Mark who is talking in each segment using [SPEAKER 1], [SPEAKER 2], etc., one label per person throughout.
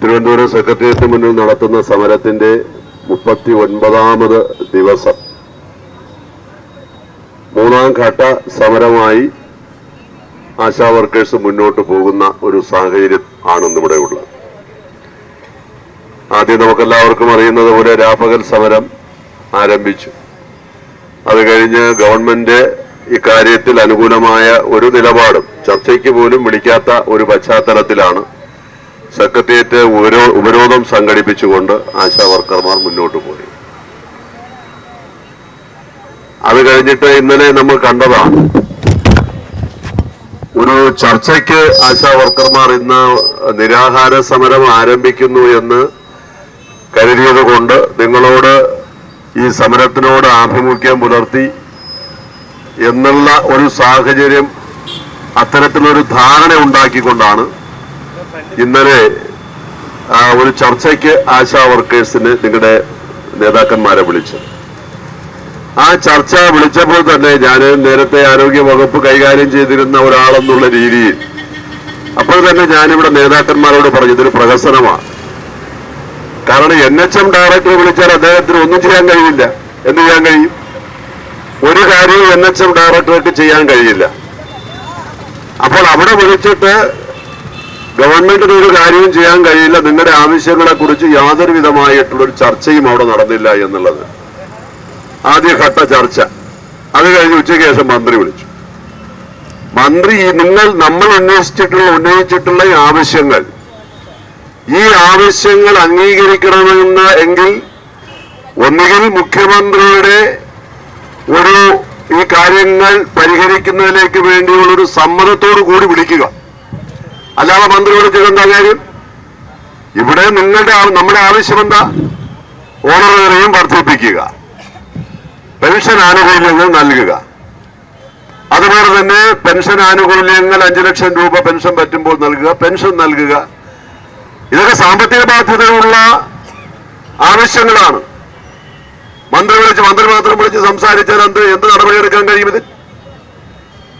[SPEAKER 1] Thiruvananthapuram secretariat മുന്നിൽ നടത്തുന്ന സമരത്തിന്റെ മുപ്പത്തി ഒൻപതാമത് ദിവസം. മൂന്നാം ഘട്ട സമരമായി ആശാ വർക്കേഴ്സ് മുന്നോട്ട് പോകുന്ന ഒരു സാഹചര്യം ആണ് ഇന്നിവിടെ ഉള്ളത്. ആദ്യം നമുക്കെല്ലാവർക്കും അറിയുന്നത് പോലെ രാപ്പകൽ സമരം ആരംഭിച്ചു. അത് കഴിഞ്ഞ് ഗവൺമെന്റ് ഇക്കാര്യത്തിൽ അനുകൂലമായ ഒരു നിലപാടും ചർച്ചയ്ക്ക് പോലും വിളിക്കാത്ത ഒരു പശ്ചാത്തലത്തിലാണ് സെക്രട്ടേറിയറ്റ് ഉപരോ- ഉപരോധം സംഘടിപ്പിച്ചുകൊണ്ട് ആശാ വർക്കർമാർ മുന്നോട്ട് പോയി. അത് കഴിഞ്ഞിട്ട് ഇന്നലെ നമ്മൾ കണ്ടതാണ്. ഒരു ചർച്ചയ്ക്ക് ആശാ വർക്കർമാർ ഇന്ന് നിരാഹാര സമരം ആരംഭിക്കുന്നു എന്ന് കരുതിയത് കൊണ്ട് നിങ്ങളോട് ഈ സമരത്തിനോട് ആഭിമുഖ്യം പുലർത്തി എന്നുള്ള ഒരു സാഹചര്യം അത്തരത്തിലൊരു ധാരണ ഉണ്ടാക്കിക്കൊണ്ടാണ് ഇന്നലെ ഒരു ചർച്ചയ്ക്ക് ആശാ വർക്കേഴ്സിന് നിങ്ങളുടെ നേതാക്കന്മാരെ വിളിച്ചു. ആ ചർച്ച വിളിച്ചപ്പോൾ തന്നെ ഞാൻ നേരത്തെ ആരോഗ്യ വകുപ്പ് കൈകാര്യം ചെയ്തിരുന്ന ഒരാളെന്നുള്ള രീതിയിൽ അപ്പോൾ തന്നെ ഞാനിവിടെ നേതാക്കന്മാരോട് പറഞ്ഞു ഇതൊരു പ്രഹസനമാണ്. കാരണം എൻ എച്ച് എം ഡയറക്ടർ വിളിച്ചാൽ അദ്ദേഹത്തിന് ഒന്നും ചെയ്യാൻ കഴിയില്ല. എന്ത് ചെയ്യാൻ കഴിയും? ഒരു കാര്യവും എൻ എച്ച് എം ഡയറക്ടർക്ക് ചെയ്യാൻ കഴിയില്ല. അപ്പോൾ അവിടെ വിളിച്ചിട്ട് ഗവൺമെന്റിന് ഒരു കാര്യവും ചെയ്യാൻ കഴിയില്ല. നിങ്ങളുടെ ആവശ്യങ്ങളെ കുറിച്ച് യാതൊരു വിധമായിട്ടുള്ള ഒരു ചർച്ചയും അവിടെ നടന്നില്ല എന്നുള്ളത്. ആദ്യഘട്ട ചർച്ച. അത് കഴിഞ്ഞ് ഉച്ചയ്ക്ക് ശേഷം മന്ത്രി വിളിച്ചു. മന്ത്രി നിങ്ങൾ നമ്മൾ ഉന്നയിച്ചിട്ടുള്ള ഉന്നയിച്ചിട്ടുള്ള ആവശ്യങ്ങൾ ഈ ആവശ്യങ്ങൾ അംഗീകരിക്കണമെന്ന് എങ്കിൽ ഒന്നുകിൽ മുഖ്യമന്ത്രിയുടെ ഒരു ഈ കാര്യങ്ങൾ പരിഹരിക്കുന്നതിലേക്ക് വേണ്ടിയുള്ള ഒരു സമ്മതത്തോടു കൂടി വിളിക്കുക. അല്ലാതെ മന്ത്രിയോട് ചെയ്തെന്താ കാര്യം? ഇവിടെ നിങ്ങളുടെ നമ്മുടെ ആവശ്യം എന്താ? ഓണറേറിയം വർദ്ധിപ്പിക്കുക. പെൻഷൻ ആനുകൂല്യങ്ങൾ നൽകുക. അതുപോലെ തന്നെ പെൻഷൻ ആനുകൂല്യങ്ങൾ അഞ്ചു ലക്ഷം രൂപ പെൻഷൻ പറ്റുമ്പോൾ നൽകുക പെൻഷൻ നൽകുക. ഇതൊക്കെ സാമ്പത്തിക ബാധ്യതയുള്ള ആവശ്യങ്ങളാണ്. മന്ത്രി വിളിച്ച് മന്ത്രി മാത്രം വിളിച്ച് സംസാരിച്ചാൽ എന്ത് എന്ത് നടപടിയെടുക്കാൻ കഴിയും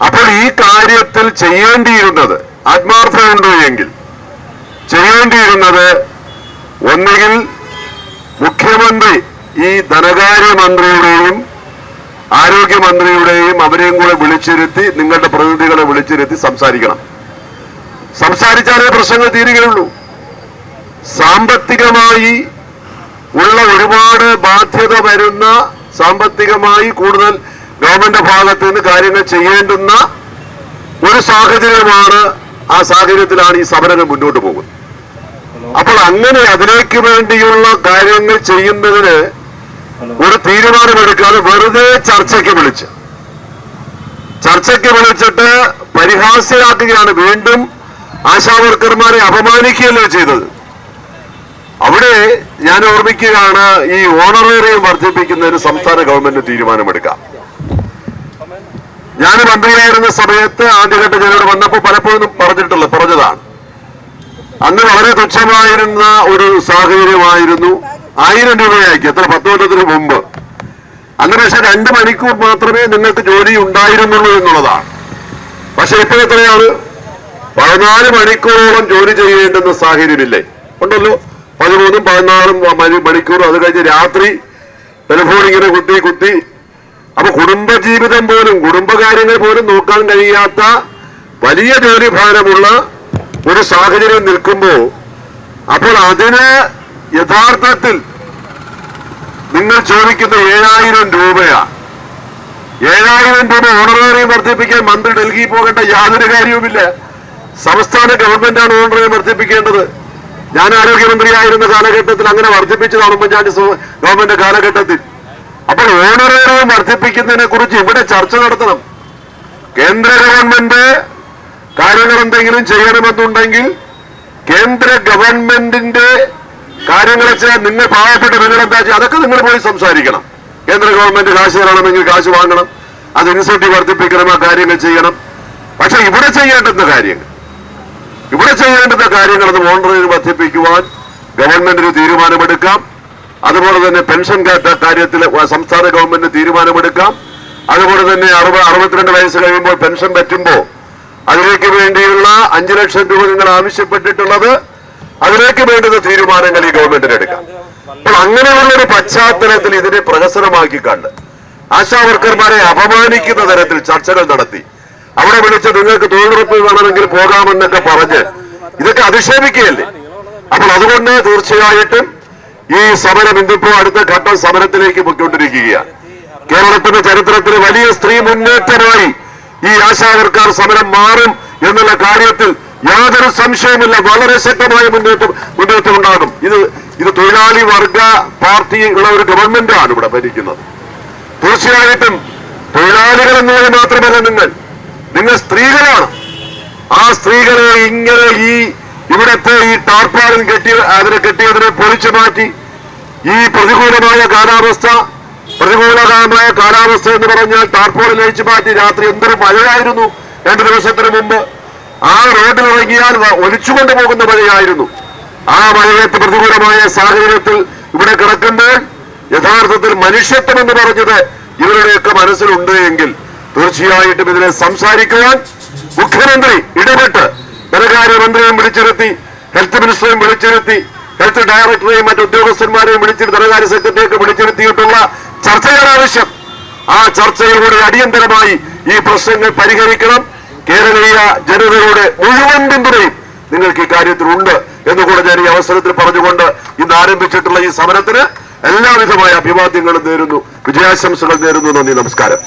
[SPEAKER 1] അപ്പോൾ ഈ കാര്യത്തിൽ ചെയ്യേണ്ടിയിരുന്നത് ആത്മാർത്ഥമുണ്ടോ എങ്കിൽ ചെയ്യേണ്ടിയിരുന്നത് ഒന്നുകിൽ മുഖ്യമന്ത്രി ഈ ധനകാര്യമന്ത്രിയുടെയും ആരോഗ്യമന്ത്രിയുടെയും അവരെയും കൂടെ വിളിച്ചിരുത്തി നിങ്ങളുടെ പ്രതിനിധികളെ വിളിച്ചിരുത്തി സംസാരിക്കണം. സംസാരിച്ചാലേ പ്രശ്നങ്ങൾ തീരുകയുള്ളൂ. സാമ്പത്തികമായി ഉള്ള ഒരുപാട് ബാധ്യത വരുന്ന സാമ്പത്തികമായി കൂടുതൽ ഗവൺമെന്റ് ഭാഗത്ത് നിന്ന് കാര്യങ്ങൾ ചെയ്യേണ്ടുന്ന ഒരു സാഹചര്യമാണ് ആ സാഹചര്യത്തിലാണ് ഈ സമരങ്ങൾ മുന്നോട്ട് പോകുന്നത്. അപ്പോൾ അങ്ങനെ അതിലേക്ക് വേണ്ടിയുള്ള കാര്യങ്ങൾ ചെയ്യുന്നതിന് ഒരു തീരുമാനമെടുക്കാതെ വെറുതെ ചർച്ചയ്ക്ക് വിളിച്ച് ചർച്ചയ്ക്ക് വിളിച്ചിട്ട് പരിഹാസ്യരാക്കുകയാണ് വീണ്ടും ആശാവർക്കർമാരെ അപമാനിക്കുകയല്ലോ ചെയ്തത്. അവിടെ ഞാൻ ഓർമ്മിക്കുകയാണ് ഈ ഓണറേറിയം വർദ്ധിപ്പിക്കുന്നതിന് സംസ്ഥാന ഗവൺമെന്റ് തീരുമാനമെടുക്കാം. ഞാൻ മന്ത്രിയായിരുന്ന സമയത്ത് ആദ്യഘട്ട ജനോട് വന്നപ്പോൾ പലപ്പോഴും പറഞ്ഞിട്ടുള്ള പറഞ്ഞതാണ്. അന്ന് വളരെ തുച്ഛമായിരുന്ന ഒരു സാഹചര്യമായിരുന്നു. ആയിരം രൂപയാക്കി എത്ര പത്ത് കൊല്ലത്തിന് മുമ്പ്. അന്ന് പക്ഷെ രണ്ട് മണിക്കൂർ മാത്രമേ നിങ്ങൾക്ക് ജോലി ഉണ്ടായിരുന്നുള്ളൂ എന്നുള്ളതാണ്. പക്ഷെ ഇപ്പോൾ എത്രയാണ്? പതിനാല് മണിക്കൂറോളം ജോലി ചെയ്യേണ്ടുന്ന സാഹചര്യമില്ലേ? ഉണ്ടല്ലോ. പതിമൂന്നും പതിനാലും മണിക്കൂറും അത് കഴിഞ്ഞ് രാത്രി ടെലിഫോൺ ഇങ്ങനെ കുത്തി കുത്തി അപ്പൊ കുടുംബജീവിതം പോലും കുടുംബകാര്യങ്ങൾ പോലും നോക്കാൻ കഴിയാത്ത വലിയ ജോലി ഭാരമുള്ള ഒരു സാഹചര്യം നിൽക്കുമ്പോൾ അപ്പോൾ അതിന് യഥാർത്ഥത്തിൽ നിങ്ങൾ ചോദിക്കുന്ന ഏഴായിരം രൂപയാ. ഏഴായിരം രൂപ ഓണറേറിയം വർദ്ധിപ്പിക്കാൻ മന്ത്രി ഡൽഹി പോകേണ്ട യാതൊരു കാര്യവുമില്ല. സംസ്ഥാന ഗവൺമെന്റാണ് ഓണറേറിയം വർദ്ധിപ്പിക്കേണ്ടത്. ഞാൻ ആരോഗ്യമന്ത്രിയായിരുന്ന കാലഘട്ടത്തിൽ അങ്ങനെ വർദ്ധിപ്പിച്ചതാണ് ഉമ്മൻചാണ്ടി ഗവൺമെന്റ് കാലഘട്ടത്തിൽ. അപ്പോൾ ഓണറേറിയം വർദ്ധിപ്പിക്കുന്നതിനെ കുറിച്ച് ഇവിടെ ചർച്ച നടത്തണം. കേന്ദ്ര ഗവൺമെന്റ് കാര്യങ്ങൾ എന്തെങ്കിലും ചെയ്യണമെന്നുണ്ടെങ്കിൽ കേന്ദ്ര ഗവൺമെന്റിന്റെ കാര്യങ്ങൾ വെച്ചാൽ നിങ്ങൾ പാവപ്പെട്ട നിങ്ങൾ എന്താ ചെയ്യുക? അതൊക്കെ നിങ്ങൾ പോയി സംസാരിക്കണം. കേന്ദ്ര ഗവൺമെന്റ് കാശ് തരണമെങ്കിൽ കാശ് വാങ്ങണം. അത് ഇൻസെന്റീവ് വർദ്ധിപ്പിക്കണം ആ കാര്യങ്ങൾ ചെയ്യണം. പക്ഷെ ഇവിടെ ചെയ്യേണ്ടുന്ന കാര്യങ്ങൾ ഇവിടെ ചെയ്യേണ്ടുന്ന കാര്യങ്ങൾ അത് ഓണറിന് വർദ്ധിപ്പിക്കുവാൻ ഗവൺമെന്റിന് തീരുമാനമെടുക്കാം. അതുപോലെ തന്നെ പെൻഷൻ കാര്യത്തിൽ സംസ്ഥാന ഗവൺമെന്റ് തീരുമാനമെടുക്കാം. അതുപോലെ തന്നെ അറുപത് അറുപത്തിരണ്ട് വയസ്സ് കഴിയുമ്പോൾ പെൻഷൻ പറ്റുമ്പോൾ അതിലേക്ക് വേണ്ടിയുള്ള അഞ്ചു ലക്ഷം രൂപ നിങ്ങൾ ആവശ്യപ്പെട്ടിട്ടുള്ളത് അതിലേക്ക് വേണ്ടുന്ന തീരുമാനങ്ങൾ ഈ ഗവൺമെന്റിന് എടുക്കാം. അപ്പോൾ അങ്ങനെയുള്ള ഒരു പശ്ചാത്തലത്തിൽ ഇതിനെ പ്രഹസനമാക്കി കണ്ട് ആശാ വർക്കർമാരെ അപമാനിക്കുന്ന തരത്തിൽ ചർച്ചകൾ നടത്തി. അവിടെ വിളിച്ച് നിങ്ങൾക്ക് തൊഴിലുറപ്പ് വേണമെങ്കിൽ പോകാമെന്നൊക്കെ പറഞ്ഞ് ഇതൊക്കെ അധിക്ഷേപിക്കുകയല്ലേ? അപ്പോൾ അതുകൊണ്ട് തീർച്ചയായിട്ടും ഈ സമരം ഇന്നിപ്പോ അടുത്ത ഘട്ടം സമരത്തിലേക്ക് പൊയ്ക്കൊണ്ടിരിക്കുകയാണ്. കേരളത്തിന്റെ ചരിത്രത്തിൽ വലിയ സ്ത്രീ മുന്നേറ്റമായി ഈ ആശാവർക്കാർ സമരം മാറും എന്നുള്ള കാര്യത്തിൽ യാതൊരു സംശയമില്ല വളരെ ശക്തമായ മുന്നേറ്റം മുന്നേറ്റം ഉണ്ടാകും ഇത് ഇത് തൊഴിലാളി വർഗ പാർട്ടി ഉള്ള ഒരു ഗവൺമെന്റാണ് ഇവിടെ ഭരിക്കുന്നത്. തീർച്ചയായിട്ടും തൊഴിലാളികൾ എന്നുള്ളത് മാത്രമല്ല നിങ്ങൾ. നിങ്ങൾ സ്ത്രീകളാണ്. ആ സ്ത്രീകളെ ഇങ്ങനെ ഈ ഇവിടത്തെ ഈ ടാർപ്പാലിൽ കെട്ടി അതിനെ കെട്ടിയതിനെ പൊളിച്ചു മാറ്റി ഈ പ്രതികൂലമായ കാലാവസ്ഥ പ്രതികൂലമായ കാലാവസ്ഥ എന്ന് പറഞ്ഞാൽ ടാർപ്പോളിൽ അഴിച്ചു മാറ്റി രാത്രി എന്തൊരു മഴയായിരുന്നു രണ്ടു ദിവസത്തിന് മുമ്പ്. ആ റോഡിൽ ഇറങ്ങിയാൽ ഒലിച്ചുകൊണ്ട് പോകുന്ന മഴയായിരുന്നു. ആ മഴയത്ത് പ്രതികൂലമായ സാഹചര്യത്തിൽ ഇവിടെ കിടക്കുമ്പോൾ യഥാർത്ഥത്തിൽ മനുഷ്യത്വം എന്ന് പറഞ്ഞത് ഇവരുടെയൊക്കെ മനസ്സിലുണ്ട് എങ്കിൽ തീർച്ചയായിട്ടും ഇതിനെ സംസാരിക്കുവാൻ മുഖ്യമന്ത്രി ഇടപെട്ട് ധനകാര്യമന്ത്രിയും വിളിച്ചിരുത്തി ഹെൽത്ത് മിനിസ്റ്ററെയും വിളിച്ചിരുത്തി ഹെൽത്ത് ഡയറക്ടറെയും മറ്റു ഉദ്യോഗസ്ഥന്മാരെയും വിളിച്ചിട്ട് ധനകാര്യ സെക്രട്ടറിയൊക്കെ വിളിച്ചിരുത്തിയിട്ടുള്ള ചർച്ചയാണ് ആവശ്യം. ആ ചർച്ചയിലൂടെ അടിയന്തരമായി ഈ പ്രശ്നങ്ങൾ പരിഹരിക്കണം. കേരളീയ ജനതയുടെ മുഴുവൻ പിന്തുണയും നിങ്ങൾക്ക് ഈ കാര്യത്തിലുണ്ട് എന്നുകൂടെ ഞാൻ ഈ അവസരത്തിൽ പറഞ്ഞുകൊണ്ട് ഇന്ന് ആരംഭിച്ചിട്ടുള്ള ഈ സമരത്തിന് എല്ലാവിധമായ അഭിവാദ്യങ്ങളും നേരുന്നു. വിജയാശംസകൾ നേരുന്നു. നന്ദി നമസ്കാരം.